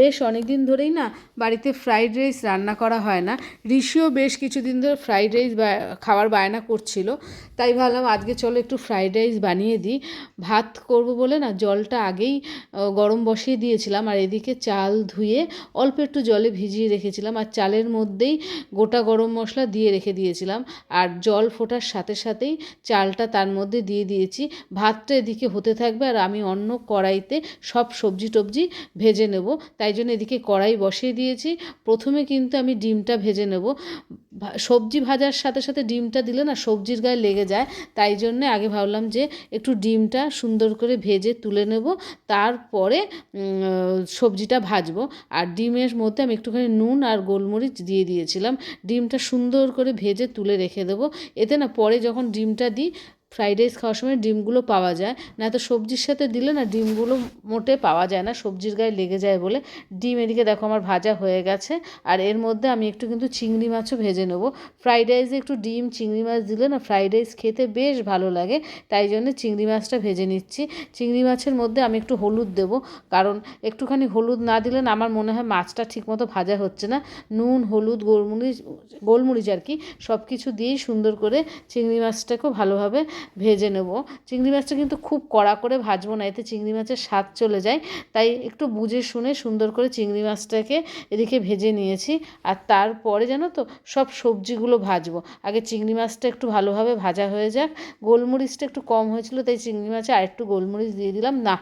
বেশ অনেক দিন ধরেই না বাড়িতে ফ্রাইড রাইস রান্না করা হয় না। ঋষিও বেশ কিছুদিন ধরে ফ্রাইড রাইস খাওয়ার বায়না করছিল। তাই ভাবলাম আজকে চলো একটু ফ্রাইড রাইস বানিয়ে দিই। ভাত করব বলে না জলটা আগেই গরম বসিয়ে দিয়েছিলাম আর এদিকে চাল ধুয়ে অল্প একটু জলে ভিজিয়ে রেখেছিলাম আর চালের মধ্যেই গোটা গরম মশলা দিয়ে রেখে দিয়েছিলাম। আর জল ফোটার সাথে সাথেই চালটা তার মধ্যে দিয়ে দিয়েছি। ভাতটা এদিকে হতে থাকবে আর আমি অন্য কড়াইতে সব সবজি টবজি ভেজে নেব। তাই জন্য এদিকে কড়াই বসিয়ে দিয়েছি। প্রথমে কিন্তু আমি ডিমটা ভেজে নেব। সবজি ভাজার সাথে সাথে ডিমটা দিলে না সবজির গায়ে লেগে যায়। তাই জন্যে আগে ভাবলাম যে একটু ডিমটা সুন্দর করে ভেজে তুলে নেব। তারপরে সবজিটা ভাজবো। আর ডিমের মধ্যে আমি একটুখানি নুন আর গোলমরিচ দিয়ে দিয়েছিলাম। ডিমটা সুন্দর করে ভেজে তুলে রেখে দেবো। এতে না পরে যখন ডিমটা দিই ফ্রাইড রাইস খাওয়ার সময় ডিমগুলো পাওয়া যায়। না তো সবজির সাথে দিলে না ডিমগুলো মোটে পাওয়া যায় না, সবজির গায়ে লেগে যায় বলে। ডিম এদিকে দেখো আমার ভাজা হয়ে গেছে। আর এর মধ্যে আমি একটু কিন্তু চিংড়ি মাছও ভেজে নেব। ফ্রাইড রাইসে একটু ডিম, চিংড়ি মাছ দিলে না ফ্রাইড রাইস খেতে বেশ ভালো লাগে। তাই জন্য চিংড়ি মাছটা ভেজে নিচ্ছি। চিংড়ি মাছের মধ্যে আমি একটু হলুদ দেবো। কারণ একটুখানি হলুদ না দিলে না আমার মনে হয় মাছটা ঠিকমতো ভাজা হচ্ছে না। নুন, হলুদ, গোলমরিচ গোলমরিচ আর কি সব কিছু দিয়েই সুন্দর করে চিংড়ি মাছটাকেও ভালোভাবে ভেজে নেব। চিংড়ি মাছটা কিন্তু খুব কড়া করে ভাজবো না, এতে চিংড়ি মাছের স্বাদ চলে যায়। তাই একটু বুঝে শুনে সুন্দর করে চিংড়ি মাছটাকে এদিকে ভেজে নিয়েছি আর তারপরে জানো তো সব সবজিগুলো ভাজবো। আগে চিংড়ি মাছটা একটু ভালোভাবে ভাজা হয়ে যাক। গোলমরিচটা একটু কম হয়েছিল, তাই চিংড়ি মাছে আরেকটু গোলমরিচ দিয়ে দিলাম। না,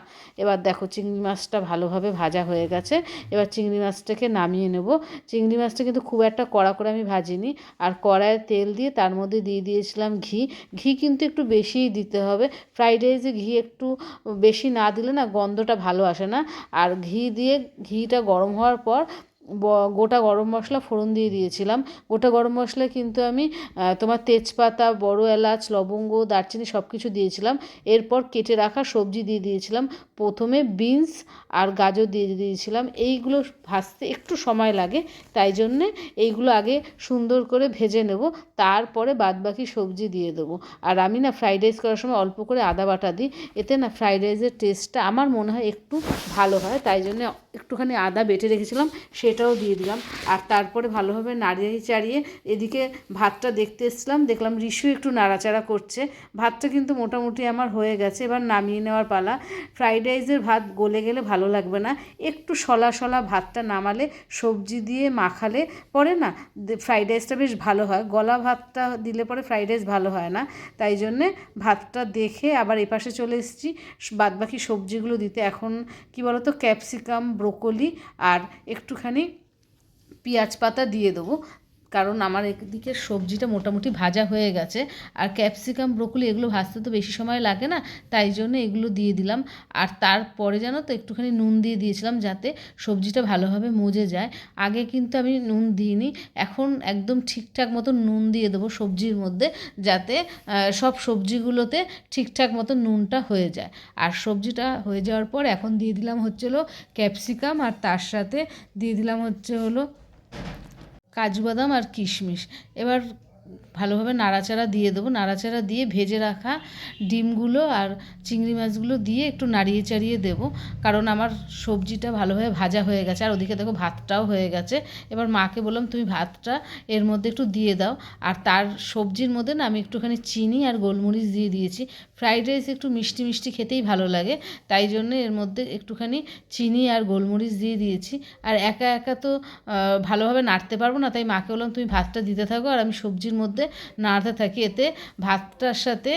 এবার দেখো চিংড়ি মাছটা ভালোভাবে ভাজা হয়ে গেছে। এবার চিংড়ি মাছটাকে নামিয়ে নেব। চিংড়ি মাছটা কিন্তু খুব একটা কড়া করে আমি ভাজিনি। আর কড়ায় তেল দিয়ে তার মধ্যে দিয়ে দিয়েছিলাম ঘি। ঘি কিন্তু একটু বেশিই দিতে হবে। ফ্রাইড রাইসে ঘি একটু বেশি না দিলে না গন্ধটা ভালো আসে না। আর ঘি দিয়ে, ঘিটা গরম হওয়ার পর গোটা গরম মশলা ফোড়ন দিয়ে দিয়েছিলাম। গোটা গরম মশলায় কিন্তু আমি তোমার তেজপাতা, বড় এলাচ, লবঙ্গ, দারচিনি সব কিছু দিয়েছিলাম। এরপর কেটে রাখা সবজি দিয়ে দিয়েছিলাম। প্রথমে বিনস আর গাজর দিয়ে দিয়েছিলাম। এইগুলো ভাজতে একটু সময় লাগে, তাই জন্যে এইগুলো আগে সুন্দর করে ভেজে নেব। তারপরে বাদবাকি সবজি দিয়ে দেবো। আর আমি না ফ্রাইড রাইস করার সময় অল্প করে আদা বাটা দিই। এতে না ফ্রাইড রাইসের টেস্টটা আমার মনে হয় একটু ভালো হয়, তাই জন্য একটুখানি আদা বেটে রেখেছিলাম। সেটাও দিয়ে দিলাম। আর তারপরে ভালোভাবে নাড়িয়ে চাড়িয়ে এদিকে ভাতটা দেখতে এসেছিলাম, দেখলাম রিশু একটু নাড়াচাড়া করছে। ভাতটা কিন্তু মোটামুটি আমার হয়ে গেছে, এবার নামিয়ে নেওয়ার পালা। ফ্রাইড রাইসের ভাত গলে গেলে ভালো লাগবে না। একটু সলা সলা ভাতটা নামালে, সবজি দিয়ে মাখালে পরে না ফ্রাইড রাইসটা বেশ ভালো হয়। গলা ভাতটা দিলে পরে ফ্রাইড রাইস ভালো হয় না। তাই জন্যে ভাতটা দেখে আবার এপাশে চলে এসেছি। বাদবাকি সবজিগুলো দিতে। এখন কি বলতো, ক্যাপসিকাম, ব্রোকলি আর একটুখানি পেঁয়াজ পাতা দিয়ে দেবো। কারণ আমার একদিকে সবজিটা মোটামুটি ভাজা হয়ে গেছে। আর ক্যাপসিকাম, ব্রোকলি এগুলো ভাজতে তো বেশি সময় লাগে না, তাই জন্য এগুলো দিয়ে দিলাম। আর তারপরে জানো তো, একটুখানি নুন দিয়ে দিয়েছিলাম যাতে সবজিটা ভালোভাবে মজে যায়। আগে কিন্তু আমি নুন দিইনি, এখন একদম ঠিকঠাক মতো নুন দিয়ে দেবো সবজির মধ্যে, যাতে সব সবজিগুলোতে ঠিকঠাক মতো নুনটা হয়ে যায়। আর সবজিটা হয়ে যাওয়ার পর এখন দিয়ে দিলাম হচ্ছে হলো ক্যাপসিকাম, আর তার সাথে দিয়ে দিলাম হচ্ছে হলো কাজু বাদাম আর কিশমিশ। এবার ভালোভাবে নাড়াচাড়া দিয়ে দেবো। নাড়াচাড়া দিয়ে ভেজে রাখা ডিমগুলো আর চিংড়ি মাছগুলো দিয়ে একটু নাড়িয়ে চাড়িয়ে দেবো। কারণ আমার সবজিটা ভালোভাবে ভাজা হয়ে গেছে। আর ওদিকে দেখো ভাতটাও হয়ে গেছে। এবার মাকে বললাম, তুমি ভাতটা এর মধ্যে একটু দিয়ে দাও। আর তার সবজির মধ্যে না আমি একটুখানি চিনি আর গোলমরিচ দিয়ে দিয়েছি। ফ্রাইড রাইস একটু মিষ্টি মিষ্টি খেতেই ভালো লাগে। তাই জন্য এর মধ্যে একটুখানি চিনি আর গোলমরিচ দিয়ে দিয়েছি। আর একা একা তো ভালোভাবে নাড়তে পারব না। তাই মাকে বললাম, তুমি ভাতটা দিতে থাকো আর আমি সবজির মধ্যে নাড়তে থাকি, এতে ভাতটার সাথে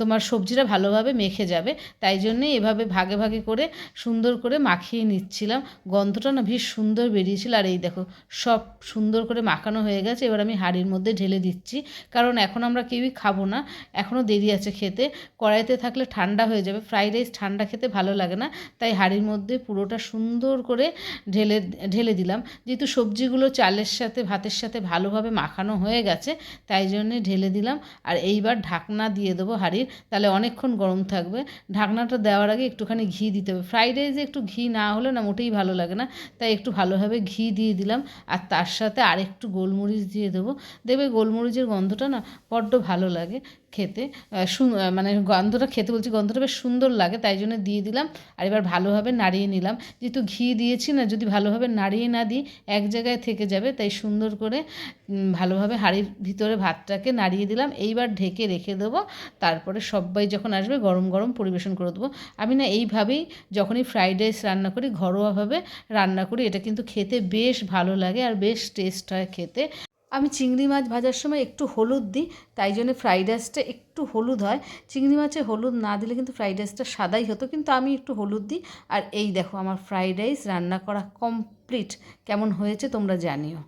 তোমার সবজিটা ভালোভাবে মেখে যাবে। তাই জন্যে এভাবে ভাগে ভাগে করে সুন্দর করে মাখিয়ে নিচ্ছিলাম। গন্ধটা না ভীষণ সুন্দর বেরিয়েছিল। আর এই দেখো, সব সুন্দর করে মাখানো হয়ে গেছে। এবার আমি হাঁড়ির মধ্যে ঢেলে দিচ্ছি। কারণ এখন আমরা কেউই খাব না। এখনও দেরি আছে খেতে। কড়াইতে থাকলে ঠান্ডা হয়ে যাবে। ফ্রাইড রাইস ঠান্ডা খেতে ভালো লাগে না। তাই হাঁড়ির মধ্যে পুরোটা সুন্দর করে ঢেলে ঢেলে দিলাম। যেহেতু সবজিগুলো চালের সাথে, ভাতের সাথে ভালোভাবে মাখানো হয়ে গেছে তাই জন্যে ঢেলে দিলাম। আর এইবার ঢাকনা দিয়ে দেবো হাঁড়ির। তাহলে অনেকক্ষণ গরম থাকবে। ঢাকনাটা দেওয়ার আগে একটুখানি ঘি দিতে হবে। ফ্রাইড রাইসে একটু ঘি না হলে না মোটেই ভালো লাগে না। তাই একটু ভালোভাবে ঘি দিয়ে দিলাম। আর তার সাথে আরেকটু গোলমরিচ দিয়ে দেবো। দেখবে গোলমরিচের গন্ধটা না বড্ড ভালো লাগে খেতে। মানে গন্ধটা খেতে বলছি গন্ধটা বেশ সুন্দর লাগে তাই জন্য দিয়ে দিলাম। আর এবার ভালোভাবে নাড়িয়ে নিলাম। যেহেতু ঘি দিয়েছি না, যদি ভালোভাবে নাড়িয়ে না দিই, এক জায়গায় থেকে যাবে। তাই সুন্দর করে ভালোভাবে হাঁড়ির ভিতরে ভাতটাকে নাড়িয়ে দিলাম। এইবার ঢেকে রেখে দেবো। তারপরে সবাই যখন আসবে, গরম গরম পরিবেশন করে দেবো। আমি না এইভাবেই যখনই ফ্রাইড রাইস রান্না করি, ঘরোয়াভাবে রান্না করি, এটা কিন্তু খেতে বেশ ভালো লাগে আর বেশ টেস্ট হয় খেতে। আমি চিংড়ি মাছ ভাজার সময় একটু হলুদ দিই, তাই জন্য ফ্রাইড রাইসটা একটু হলুদ হয়। চিংড়ি মাছে হলুদ না দিলে কিন্তু ফ্রাইড রাইসটা সাদাই হতো, কিন্তু আমি একটু হলুদ দিই। আর এই দেখো, আমার ফ্রাইড রাইস রান্না করা কমপ্লিট কেমন হয়েছে তোমরা জানিও।